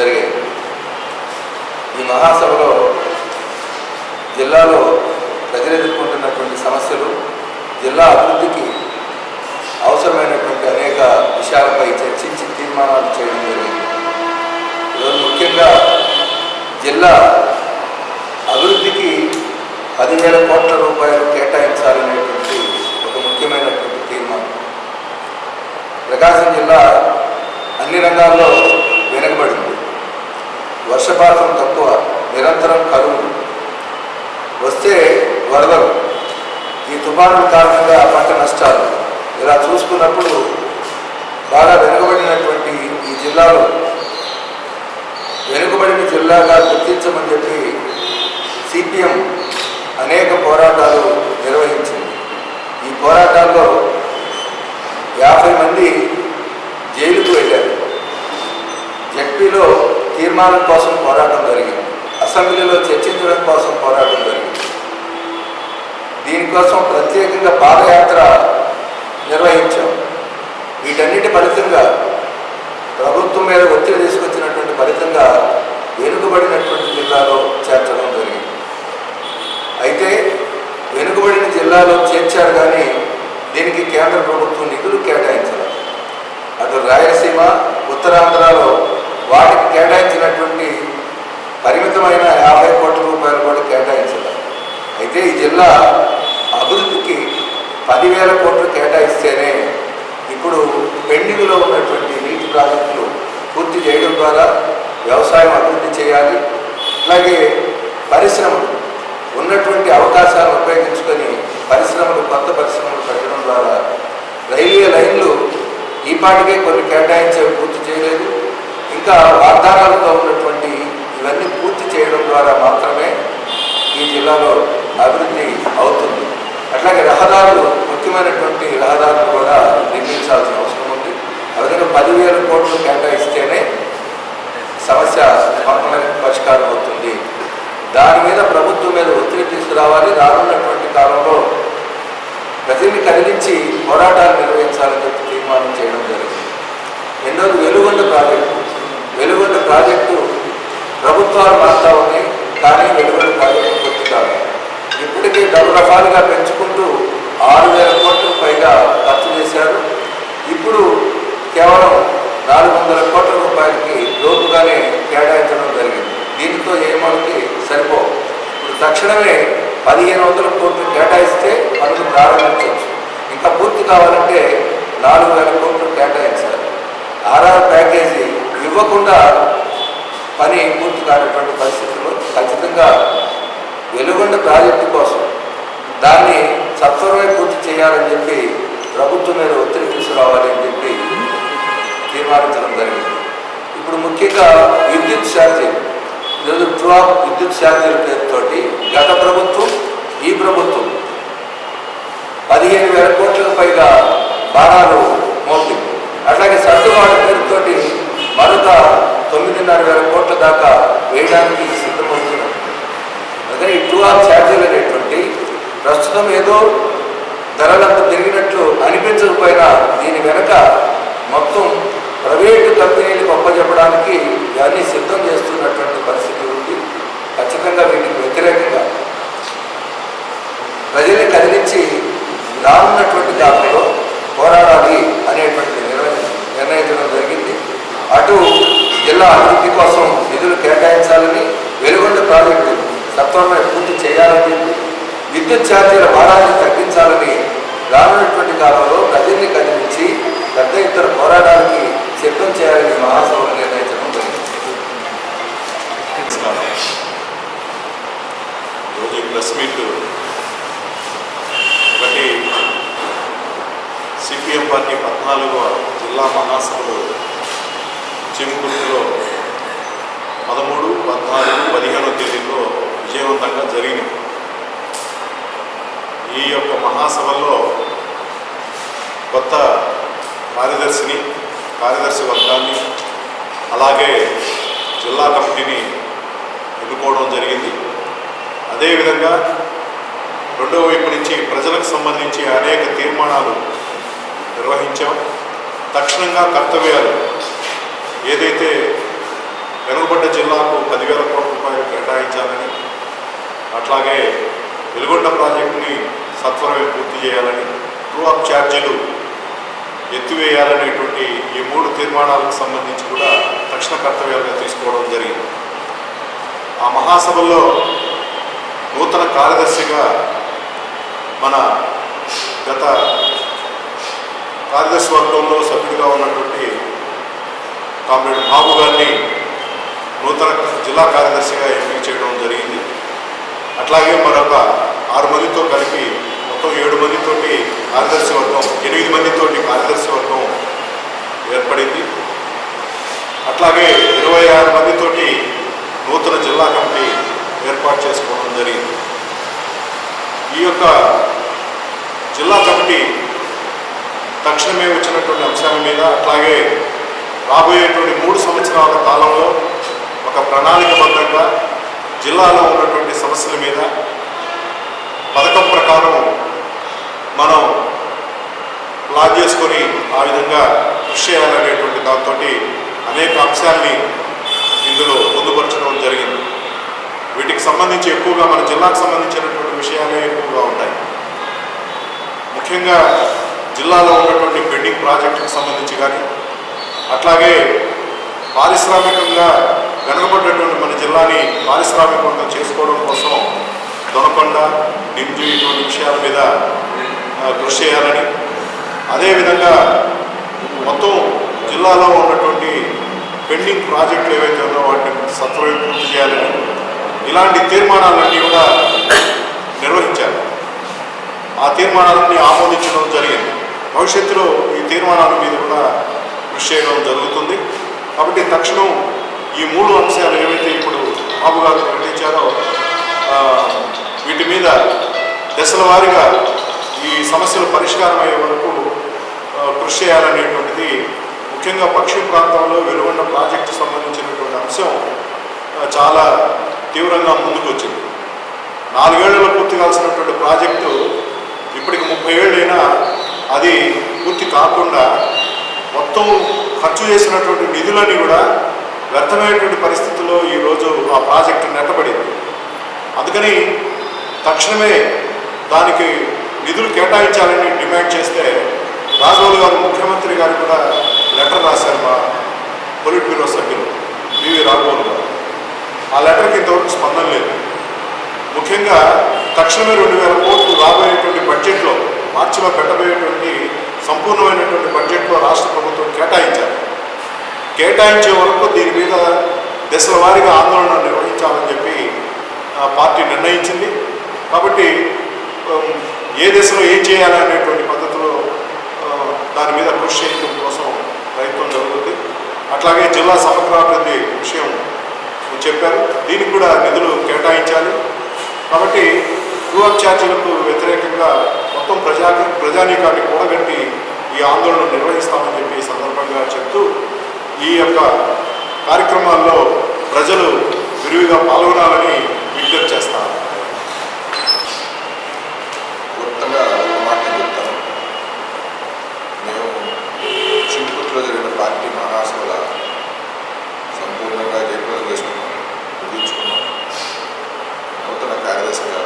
జరిగాయి. ఈ మహాసభలో జిల్లాలో ప్రజలు ఎదుర్కొంటున్నటువంటి సమస్యలు జిల్లా అభివృద్ధికి అవసరమైనటువంటి అనేక విషయాలపై చర్చించి తీర్మానాలు చేయడం జరిగింది. ఈరోజు ముఖ్యంగా జిల్లా అభివృద్ధికి పదివేల కోట్ల రూపాయలు కేటాయించాలనేటువంటి ఒక ముఖ్యమైనటువంటి తీర్మానం. ప్రకాశం జిల్లా అన్ని రంగాల్లో వర్షపాతం తక్కువ నిరంతరం కరువు. వస్తే వరదలు. ఈ తుఫానుల కారణంగా పంట నష్టాలు. ఇలా చూసుకున్నప్పుడు బాగా వెనుకబడినటువంటి ఈ జిల్లాలో వెనుకబడిన జిల్లాగా గుర్తించమని చెప్పి సిపిఎం అనేక పోరాటాలు నిర్వహించింది. ఈ పోరాటాల్లో యాభై మంది జైలుకు వెళ్ళారు జడ్పీలో తీర్మానం కోసం పోరాటం జరిగింది. అసెంబ్లీలో చర్చించడం కోసం పోరాటం జరిగింది. దీనికోసం ప్రత్యేకంగా పాదయాత్ర నిర్వహించాం. వీటన్నిటి ఫలితంగా ప్రభుత్వం మీద ఒత్తిడి తీసుకొచ్చినటువంటి ఫలితంగా వెనుకబడినటువంటి జిల్లాలో చేర్చడం జరిగింది. అయితే వెనుకబడిన జిల్లాలో చేర్చారు కానీ దీనికి కేంద్ర ప్రభుత్వం నిధులు కేటాయించారు అటు రాయలసీమ ఉత్తరాంధ్రలో వాటికి కేటాయించినటువంటి పరిమితమైన యాభై కోట్ల రూపాయలు కూడా కేటాయించారు అయితే ఈ జిల్లా అభివృద్ధికి పదివేల కోట్లు కేటాయిస్తేనే ఇప్పుడు పెండింగ్లో ఉన్నటువంటి నీటి ప్రాజెక్టులు పూర్తి చేయడం ద్వారా వ్యవసాయం అభివృద్ధి చేయాలి. అలాగే పరిశ్రమలు ఉన్నటువంటి అవకాశాలను ఉపయోగించుకొని పరిశ్రమలు కొత్త పరిశ్రమలు పెట్టడం ద్వారా రైల్వే లైన్లు ఈ పాటికే కొన్ని కేటాయించేవి పూర్తి చేయలేదు. ఇంకా వాగ్దానాలతో ఉన్నటువంటి ఇవన్నీ పూర్తి చేయడం ద్వారా మాత్రమే ఈ జిల్లాలో అభివృద్ధి అవుతుంది. అట్లాగే రహదారులు ముఖ్యమైనటువంటి రహదారులు కూడా నిర్మించాల్సిన అవసరం ఉంది. ఆ పదివేల కోట్లు కేటాయిస్తేనే సమస్య పరిష్కారం అవుతుంది. దాని మీద ప్రభుత్వం మీద ఒత్తిడి తీసుకురావాలి. రానున్నటువంటి కాలంలో ప్రజల్ని కదిలించి పోరాటాలు నిర్వహించాలని చెప్పి తీర్మానం చేయడం జరిగింది. ఎన్నో వెలుగొండ ప్రాజెక్టు వెలుగొండ ప్రాజెక్టు ప్రభుత్వాలు మారుతా ఉన్నాయి కానీ వెలుగొండ ప్రాజెక్టు పూర్తి కాదు ఇప్పటికీ డబుల్ రఫాలుగా పెంచుకుంటూ ఆరు వేల కోట్లకు పైగా ఖర్చు చేశారు. ఇప్పుడు కేవలం నాలుగు వందల కోట్ల రూపాయలకి లోపుగానే కేటాయించడం జరిగింది. దీనితో ఏమాలకి సరిపో ఇప్పుడు తక్షణమే పదిహేను వందల కోట్లు కేటాయిస్తే పనులు ప్రారంభించవచ్చు. ఇంకా పూర్తి కావాలంటే నాలుగు వేల కోట్లు కేటాయించాలి. ఆర్ఆర్ ప్యాకేజీ ఇవ్వకుండా పని పూర్తి కానటువంటి పరిస్థితుల్లో ఖచ్చితంగా వెలుగొండ ప్రాజెక్టు కోసం దాన్ని సత్వరమే పూర్తి చేయాలని చెప్పి ప్రభుత్వం మీద ఒత్తిడి తీసుకురావాలి అని చెప్పి తీర్మానించడం జరిగింది. ఇప్పుడు ముఖ్యంగా విద్యుత్ ఛార్జీ. ఈరోజు ట్రాప్ విద్యుత్ ఛార్జీల పేరుతోటి గత ప్రభుత్వం ఈ ప్రభుత్వం పదిహేను వేల కోట్లకు పైగా భారాలు మోపింది. అట్లాగే సర్దుబాటు పేరుతోటి మరొక తొమ్మిదిన్నర వేల కోట్ల దాకా వేయడానికి సిద్ధమవుతున్నారు అదే ఈ టూ ఆర్ ఛార్జీలు అనేటువంటి ప్రస్తుతం ఏదో ధరలంతా పెరిగినట్లు అనిపించకపోయినా దీని వెనక మొత్తం ప్రైవేటు కంపెనీలు గొప్పచెప్పడానికి ఇవన్నీ సిద్ధం చేస్తున్నటువంటి పరిస్థితి ఉంది. ఖచ్చితంగా వీటికి వ్యతిరేకంగా ప్రజల్ని కదిలించి రానున్నటువంటి దాంట్లో పోరాడాలి అనేటువంటి అటు జిల్లా అభివృద్ధి కోసం నిధులు కేటాయించాలని వెలుగొండ ప్రాజెక్టు సత్వరమే పూర్తి చేయాలని విద్యుత్ ఛార్జీల భారాన్ని తగ్గించాలని రానున్నటువంటి కాలంలో ప్రజల్ని కదిలించి పెద్ద ఎత్తున పోరాటానికి సిద్ధం చేయాలని మహాసభలు నిర్ణయించడం జరిగింది. ఈ ప్రెస్ మీట్ ఒకటి సిపిఎం పార్టీ పద్నాలుగో జిల్లా మహాసభలు చిమ్కుర్తిలో పదమూడు పద్నాలుగు పదిహేనో తేదీల్లో విజయవంతంగా జరిగింది. ఈ యొక్క మహాసభల్లో కొత్త కార్యదర్శిని కార్యదర్శి వర్గాన్ని అలాగే జిల్లా కమిటీని ఎన్నుకోవడం జరిగింది. అదేవిధంగా రెండవ వైపు నుంచి ప్రజలకు సంబంధించి అనేక తీర్మానాలు నిర్వహించాం. తక్షణంగా కర్తవ్యాలు ఏదైతే వెనుకబడ్డ జిల్లాకు పదివేల కోట్ల రూపాయలు కేటాయించాలని అట్లాగే వెలుగొండ ప్రాజెక్టుని సత్వరమే పూర్తి చేయాలని ట్రూ అప్ ఛార్జీలు ఎత్తివేయాలనేటువంటి ఈ మూడు తీర్మానాలకు సంబంధించి కూడా తక్షణ కర్తవ్యాలుగా తీసుకోవడం జరిగింది. ఆ మహాసభలో నూతన కార్యదర్శిగా మన గత కార్యదర్శి వర్గంలో సభ్యుడిగా ఉన్నటువంటి కామ్రేడ్ బాబు గారిని నూతన జిల్లా కార్యదర్శిగా ఎంపిక చేయడం జరిగింది. అట్లాగే మరొక ఆరు మందితో కలిపి మొత్తం ఏడు మందితోటి కార్యదర్శి వర్గం ఎనిమిది మందితోటి కార్యదర్శి వర్గం ఏర్పడింది. అట్లాగే ఇరవై ఆరు మందితోటి నూతన జిల్లా కమిటీ ఏర్పాటు చేసుకోవడం జరిగింది. ఈ యొక్క జిల్లా కమిటీ తక్షణమే వచ్చినటువంటి అంశాల మీద అట్లాగే రాబోయేటువంటి మూడు సంవత్సరాల కాలంలో ఒక ప్రణాళికబద్ధంగా జిల్లాలో ఉన్నటువంటి సమస్యల మీద పథకం ప్రకారం మనం ప్లాన్ చేసుకొని ఆ విధంగా కృషి చేయాలనేటువంటి దాంతో అనేక అంశాల్ని ఇందులో పొందుపరచడం జరిగింది. వీటికి సంబంధించి ఎక్కువగా మన జిల్లాకు సంబంధించినటువంటి విషయాలే ఎక్కువగా ఉంటాయి. ముఖ్యంగా జిల్లాలో ఉన్నటువంటి పెండింగ్ ప్రాజెక్టుకు సంబంధించి కానీ అట్లాగే పారిశ్రామికంగా వెనకబడ్డటువంటి మన జిల్లాని పారిశ్రామికంగా చేసుకోవడం కోసం దొనకొండ నింజు ఇటువంటి విషయాల మీద కృషి చేయాలని. అదేవిధంగా మొత్తం జిల్లాలో ఉన్నటువంటి పెండింగ్ ప్రాజెక్టులు ఏవైతే ఉన్నాయో వాటిని సత్వరం పూర్తి చేయాలని ఇలాంటి తీర్మానాలన్నీ కూడా నిర్వహించారు. ఆ తీర్మానాలన్నీ ఆమోదించడం జరిగింది. భవిష్యత్తులో ఈ తీర్మానాల మీద కూడా చేయడం జరుగుతుంది. కాబట్టి తక్షణం ఈ మూడు అంశాలు ఏవైతే ఇప్పుడు బాబు గారు ప్రకటించారో వీటి మీద దశల వారీగా ఈ సమస్యలు పరిష్కారం అయ్యే వరకు కృషి చేయాలనేటువంటిది ముఖ్యంగా పశ్చిమ ప్రాంతంలో వెలువన్న ప్రాజెక్టు సంబంధించినటువంటి అంశం చాలా తీవ్రంగా ముందుకు వచ్చింది నాలుగేళ్ళలో పూర్తి కావాల్సినటువంటి ప్రాజెక్టు ఇప్పటికి ముప్పై ఏళ్ళైనా అది పూర్తి కాకుండా మొత్తం ఖర్చు చేసినటువంటి నిధులన్నీ కూడా వ్యర్థమైనటువంటి పరిస్థితుల్లో ఈరోజు ఆ ప్రాజెక్టు నెట్టబడింది. అందుకని తక్షణమే దానికి నిధులు కేటాయించాలని డిమాండ్ చేస్తే రాజమౌళి గారు ముఖ్యమంత్రి గారు కూడా లెటర్ రాశారు మా పొలిట్ బ్యూరో సభ్యులు వివి రాఘవన్ గారు. ఆ లెటర్కి ఇంతవరకు స్పందన లేదు. ముఖ్యంగా తక్షణమే రెండు వేల కోట్లు రాబోయేటువంటి బడ్జెట్లో మార్చిలో పెట్టబోయేటువంటి సంపూర్ణమైనటువంటి బడ్జెట్లో రాష్ట్ర ప్రభుత్వం కేటాయించాలి కేటాయించే వరకు దీని మీద దశల వారీగా ఆందోళన నిర్వహించాలని చెప్పి ఆ, పార్టీ నిర్ణయించింది. కాబట్టి ఏ దశలో ఏం చేయాలనేటువంటి పద్ధతిలో దాని మీద కృషి చేయడం కోసం ప్రయత్నం జరుగుతుంది. అట్లాగే జిల్లా సమగ్రాభివృద్ధి విషయం చెప్పారు. దీనికి కూడా నిధులు కేటాయించాలి. కాబట్టి ట్రూ ఛార్జీలకు వ్యతిరేకంగా మొత్తం ప్రజా ప్రజానీకాన్ని కూడగట్టి ఈ ఆందోళన నిర్వహిస్తామని చెప్పి సందర్భంగా చెప్తూ ఈ యొక్క కార్యక్రమాల్లో ప్రజలు విరివిగా పాల్గొనాలని విజ్ఞప్తి చేస్తారు క్లుప్తంగా ఒక మాట నేను చెప్తాను మేము చింపుట్లో జరిగిన పార్టీ మహాసభల సంపూర్ణంగా జయప్రదం చేసుకున్నాం ముగించుకున్నాం నూతన కార్యదర్శిగా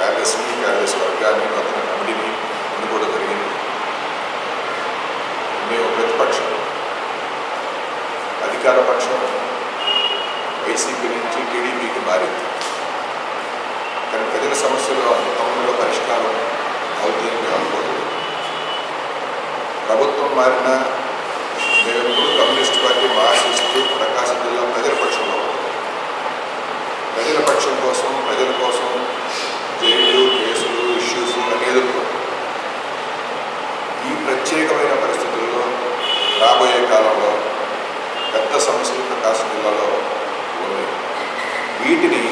కార్యదర్శిని కార్యదర్శి వర్గాన్ని నూతన కమిటీని ఎన్నుకోవడం జరిగింది మేము ప్రతిపక్షం అధికార పక్షం వైసీపీ నుంచి టీడీపీకి మారింది కానీ ప్రజల సమస్యలు అంత పరిష్కారం అవుతుంది మేము ప్రభుత్వం మారిన మేము కమ్యూనిస్ట్ పార్టీ ఆశిస్తూ ప్రకాశం జిల్లా ప్రజల పక్షంలో ప్రజల పక్షం కోసం ప్రజల కోసం జైలు కేసులు ఇష్యూస్ అనేది ఈ ప్రత్యేకమైన పరిస్థితుల్లో రాబోయే కాలంలో పెద్ద సమస్యలు ప్రకాశం జిల్లాలో ఉన్నాయి వీటిని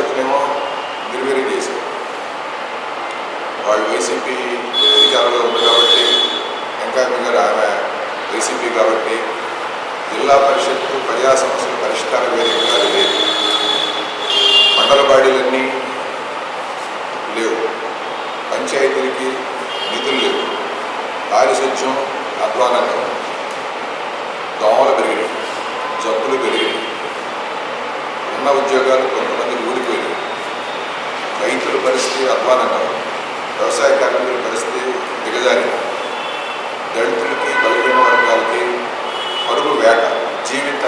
ఇప్పుడు జిల్లా చేశారు. వాళ్ళు వైసీపీ అధికారంలో ఉంది కాబట్టి వెంకయ్య గారు ఆమె వైసీపీ కాబట్టి జిల్లా పరిషత్తు ప్రజా సమస్యల పరిష్కార వేదికగా లేదు. మండల బాడీలన్నీ లేవు. పంచాయతీలకి నిధులు లేవు. పారిశుధ్యం అధ్వానంగా ఉంది. దోమలు పెరిగినాయి జబ్బులు పెరిగినాయి ఉన్న ఉద్యోగాలు కొంతమంది ఊడిపోయినాయి రైతుల పరిస్థితి అధ్వానంగా ఉంది వ్యవసాయ కార్మికుల పరిస్థితి దిగజారి దళితులకి బలహీన వర్గాలకి పరుగు వేట జీవిత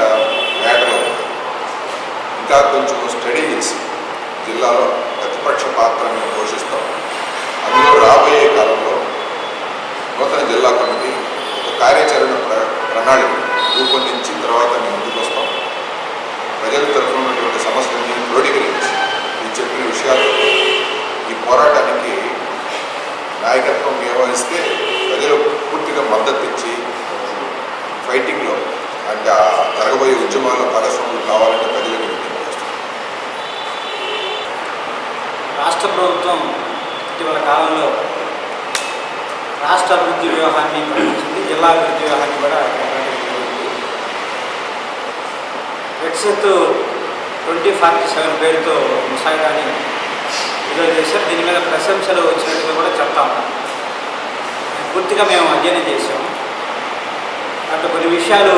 వేటలో ఉంది. ఇంకా కొంచెం స్టడీ చేసి జిల్లాలో ప్రతిపక్ష పాత్ర మేము పోషిస్తాం అందులో రాబోయే కాలంలో నూతన జిల్లా కమిటీ ఒక కార్యాచరణ ప్ర ప్రణాళిక రూపొందించిన తర్వాత మేము ముందుకు వస్తాం ప్రజల తరఫున ఉన్నటువంటి సమస్యలన్నీ క్రోడీకరించి ఈ చెప్పిన విషయాలు ఈ పోరాటానికి నాయకత్వం నిర్వహిస్తే ప్రజలు పూర్తిగా మద్దతు ఇచ్చి ఫైటింగ్లో అంటే ఆ జరగబోయే ఉద్యమాల్లో భాగస్వాములు కావాలంటే ప్రజలకు రాష్ట్ర ప్రభుత్వం ఇటీవల కాలంలో రాష్ట్ర అభివృద్ధి వ్యూహాన్ని ప్రకటించింది జిల్లా అభివృద్ధి వ్యూహాన్ని కూడా ప్రకటించడం ట్వంటీ ఫార్టీ సెవెన్ పేరుతో ముసాయిదాని విడుదల చేశారు. దీని మీద ప్రశంసలు వచ్చినట్టుగా కూడా చెప్తాం పూర్తిగా మేము అధ్యయనం చేసాము అంటే కొన్ని విషయాలు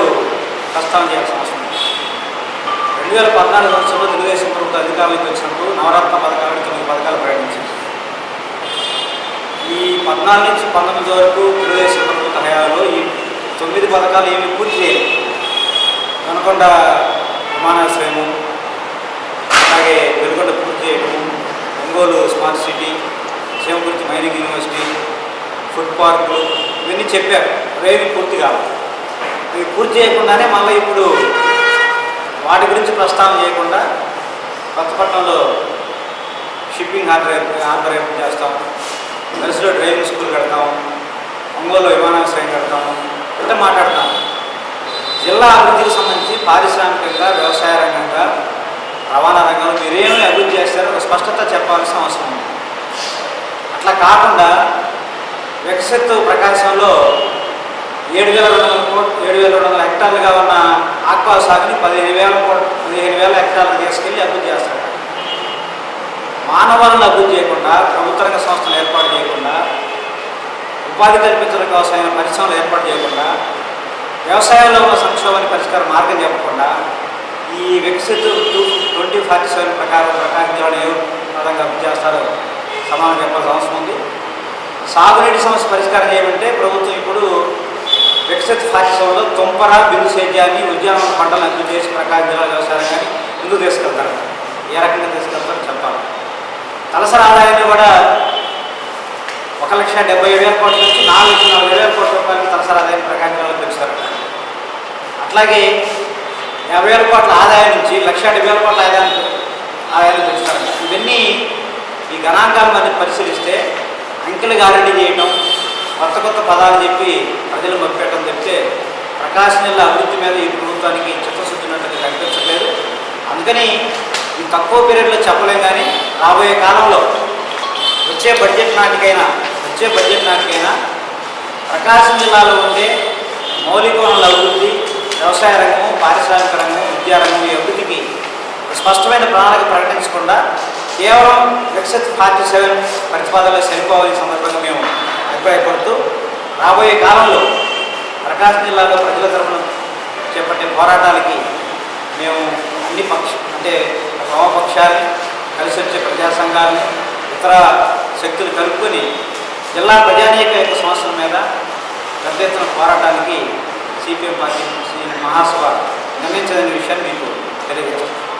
ప్రస్తావన చేయాల్సిన అవసరం రెండు వేల పద్నాలుగు సంవత్సరంలో తెలుగుదేశం ప్రభుత్వ అధికారులకు వచ్చినప్పుడు నవరత్న పథకాలు తొమ్మిది పథకాలు ప్రకటించింది ఈ పద్నాలుగు నుంచి పంతొమ్మిది వరకు తెలుగుదేశం ప్రభుత్వ హయాంలో ఈ తొమ్మిది పథకాలు ఏమి పూర్తి చేయలేదు. అనుకొండ విమానాశ్రయము అలాగే వెలుగొండ పూర్తి చేయడము ఒంగోలు స్మార్ట్ సిటీ శివకుర్తి మైనింగ్ యూనివర్సిటీ ఫుడ్ పార్కులు ఇవన్నీ చెప్పారు. అవేవి పూర్తి కావాలి ఇవి పూర్తి చేయకుండానే మళ్ళీ ఇప్పుడు వాటి గురించి ప్రస్తావన చేయకుండా కొత్తపట్నంలో షిప్పింగ్ ఆర్డర్ ఆర్డర్ చేస్తాం మనసులో డ్రైవింగ్ స్కూల్ కడతాం ఒంగోలు విమానాశ్రయం కడతాము ఇట్లా మాట్లాడతాం. జిల్లా అభివృద్ధికి సంబంధించి పారిశ్రామికంగా వ్యవసాయ రంగంగా రవాణా రంగంలో మీరేమి అభివృద్ధి చేస్తారో ఒక స్పష్టత చెప్పాల్సిన అవసరం ఉంది. అట్లా కాకుండా వికసిత్ ప్రకాశంలో ఏడు వేల రెండు వందల కోట్ ఏడు వేల రెండు వందల హెక్టార్లుగా ఉన్న ఆక్వా సాగుని పదిహేను వేల కోట్ పదిహేను వేల హెక్టార్లు తీసుకెళ్ళి అభివృద్ధి చేస్తాడు మానవాలను అభివృద్ధి చేయకుండా ప్రభుత్వ రంగ సంస్థలు ఏర్పాటు చేయకుండా ఉపాధి కల్పించడం కోసమైన పరిశ్రమలు ఏర్పాటు చేయకుండా వ్యవసాయంలో ఉన్న సంక్షోభాన్ని పరిష్కార మార్గం చెప్పకుండా ఈ Viksit two twenty forty seven ప్రకారం ప్రకారం ఏ విధంగా అభివృద్ధి చేస్తారో. సమానం చెప్పాల్సిన అవసరం ఉంది. సాగునీటి సమస్య పరిష్కారం చేయమంటే ప్రభుత్వం ఇప్పుడు వికసిత్ ఫార్టీ సెవెన్లో తుంపర బిందు సేద్యాన్ని ఉద్యానవన పంటలను అభివృద్ధి చేసి ప్రకాశం జిల్లా వ్యవసాయం కానీ ముందుకు తీసుకెళ్తారు. ఏ రకంగా తీసుకెళ్తారో చెప్పాలి. తలసరి ఆదాయాన్ని కూడా ఒక లక్ష డెబ్బై ఏడు వేల కోట్ల నుంచి నాలుగు లక్షల నలభై వేల కోట్ల రూపాయలకి తలసరి ఆదాయం ప్రకాశంలో జిల్లాలో పెంచుతారు అట్లాగే యాభై వేల కోట్ల ఆదాయం నుంచి లక్ష డెబ్బై వేల కోట్ల ఆదాయాన్ని ఆదాయాన్ని పెంచుతారు. ఇవన్నీ ఈ గణాంకాలు మరి పరిశీలిస్తే అంకెలు గారెడీ చేయటం కొత్త కొత్త పదాలు చెప్పి ప్రజలు మప్పెట్టడం చెప్తే ప్రకాశం జిల్లా అభివృద్ధి మీద ఈ ప్రభుత్వానికి చిత్తశుద్ధి ఉన్నట్టు కనిపించట్లేదు. అందుకని ఈ తక్కువ పీరియడ్లో చెప్పలేం కానీ రాబోయే కాలంలో వచ్చే బడ్జెట్ నాటికైనా వచ్చే బడ్జెట్ నాటికైనా ప్రకాశం జిల్లాలో ఉండే మౌలిక వనరుల అభివృద్ధి వ్యవసాయ రంగం పారిశ్రామిక రంగం విద్యారంగం ఈ అభివృద్ధికి స్పష్టమైన ప్రణాళిక ప్రకటించకుండా కేవలం వికసిత్ ఫార్టీ సెవెన్ ప్రతిపాదనలో సరిపోవాలి సందర్భంగా మేము అభిప్రాయపడుతూ రాబోయే కాలంలో ప్రకాశం జిల్లాలో ప్రజల తరఫున చేపట్టే పోరాటాలకి మేము అన్ని పక్ష అంటే వామపక్షాన్ని కలిసి వచ్చే ప్రజా సంఘాలని ఇతర శక్తులు కలుపుకొని జిల్లా ప్రజానీక యొక్క సమస్యల మీద పెద్ద ఎత్తున పోరాటానికి సిపిఎం పార్టీ మహాసభ నిర్ణయించదనే విషయాన్ని మీకు తెలియజేస్తాను